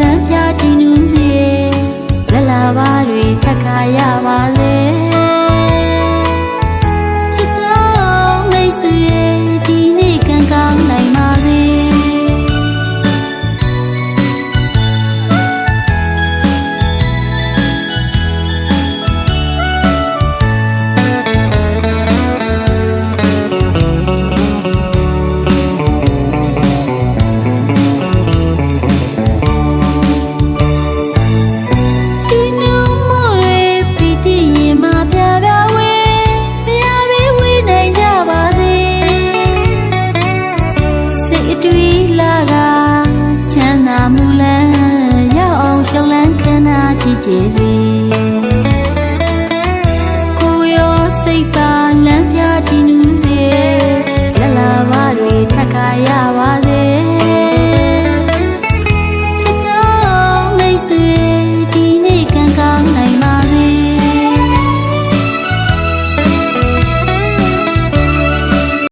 လန်းပြတည်နူးစေလက်လာပါတွေထက်ခါရပါစေချစ်တော်မိတ်ဆွေ 谢谢。